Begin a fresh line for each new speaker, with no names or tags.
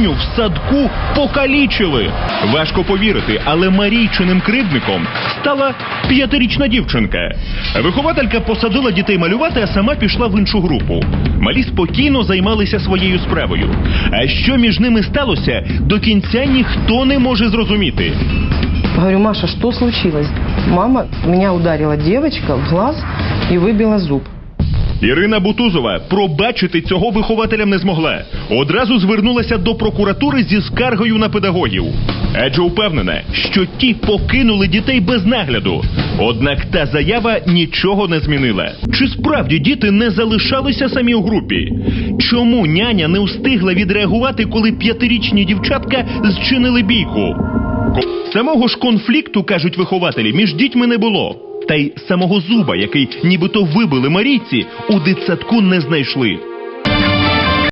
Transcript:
Соню в садку покалічили. Важко повірити, але Марійчиним кривдником стала п'ятирічна дівчинка. Вихователька посадила дітей малювати, а сама пішла в іншу групу. Малі спокійно займалися своєю справою. А що між ними сталося, до кінця ніхто не може зрозуміти.
Говорю, Маша, что случилось? Мама, меня ударила девочка в глаз и выбила зуб.
Ірина Бутузова пробачити цього вихователям не змогла. Одразу звернулася до прокуратури зі скаргою на педагогів. Адже упевнена, що ті покинули дітей без нагляду. Однак та заява нічого не змінила. Чи справді діти не залишалися самі у групі? Чому няня не встигла відреагувати, коли п'ятирічні дівчатка зчинили бійку? Самого ж конфлікту, кажуть вихователі, між дітьми не було. Та й самого зуба, який нібито вибили Марійці, у дитсадку не знайшли.